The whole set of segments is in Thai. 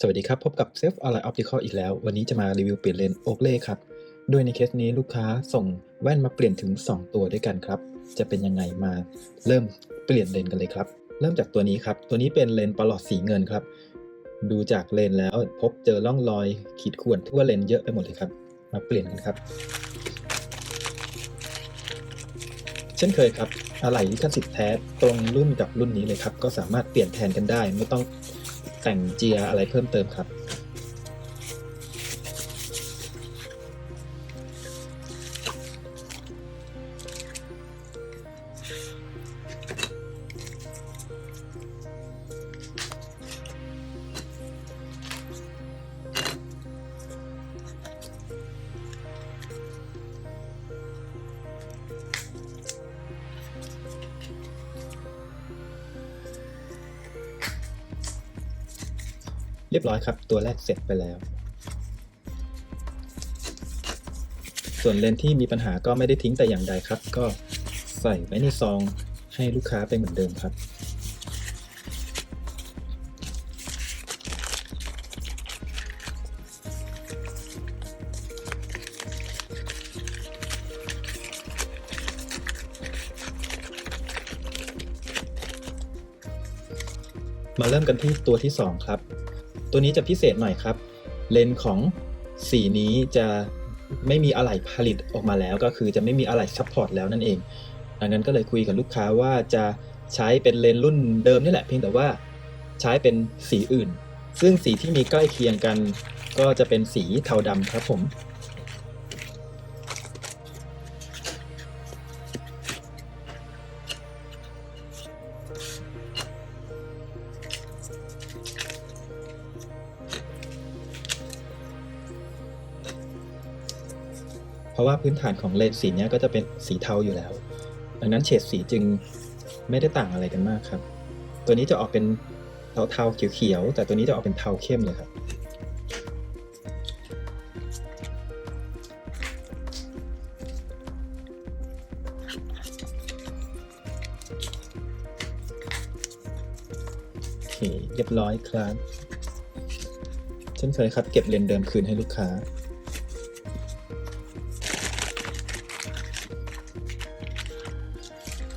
สวัสดีครับ พบกับ Self Align Optical อีกแล้ว วันนี้จะมารีวิวเปลี่ยนเลนส์โอกเล่ครับ โดยในเคสนี้ลูกค้าส่งแว่นมาเปลี่ยนถึง 2 ตัวด้วยกันครับ จะเป็นยังไงมาเริ่มเปลี่ยนเลนส์กันเลยครับ เริ่มจากตัวนี้ครับ ตัวนี้เป็นเลนส์ประหลอดสีเงินครับ ดูจากเลนส์แล้วพบเจอร่องรอยขีดข่วนทั่วเลนส์เยอะไปหมดเลยครับ มาเปลี่ยนกันครับ เช่นเคยครับอะไหล่ลิขสิทธิ์แท้ตรงรุ่นกับรุ่นนี้เลยครับ ก็สามารถเปลี่ยนแทนกันได้ไม่ต้อง แต่งเจียอะไรเพิ่มเติมครับ เรียบร้อยครับ ตัวแรกเสร็จไปแล้ว ส่วนเลนที่มีปัญหาก็ไม่ได้ทิ้งแต่อย่างใดครับ ก็ใส่ไว้ในซองให้ลูกค้าไปเหมือนเดิมครับมาเริ่มกันที่ตัวที่ 2 ครับ ตัวนี้จะพิเศษหน่อยครับ เลนส์ของสีนี้จะไม่มีอะไหล่ผลิตออกมาแล้ว ก็คือจะไม่มีอะไหล่ซัพพอร์ตแล้วนั่นเอง ดังนั้นก็เลยคุยกับลูกค้าว่าจะใช้เป็นเลนส์รุ่นเดิมนี่แหละเพียงแต่ว่าใช้เป็นสีอื่น ซึ่งสีที่มีใกล้เคียงกัน ก็จะเป็นสีเทาดำครับผม เพราะว่าพื้นฐานของเลนส์สีนี้ก็จะเป็นสีเทาอยู่แล้ว ดังนั้นเฉดสีจึงไม่ได้ต่างอะไรกันมากครับ ตัวนี้จะออกเป็นเทาๆเขียวๆแต่ตัวนี้จะออกเป็นเทาเข้มเลยครับเรียบร้อยครับ เช่นเคยครับ เก็บเลนส์เดิมคืนให้ลูกค้า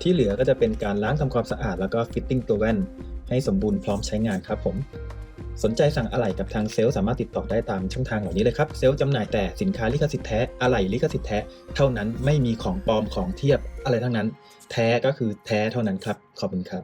ที่เหลือก็จะเป็นการล้างทำความสะอาดแล้วก็ฟิตติ้งตัวแว่น ให้สมบูรณ์พร้อมใช้งานครับผมสนใจสั่งอะไหล่กับทางเซลล์สามารถติดต่อได้ตามช่องทางเหล่านี้เลยครับเซลล์จำหน่ายแต่สินค้าลิขสิทธิ์แท้อะไหล่ลิขสิทธิ์แท้เท่านั้นไม่มีของปลอมของเทียบอะไรทั้งนั้น แท้ก็คือแท้เท่านั้นครับขอบคุณครับ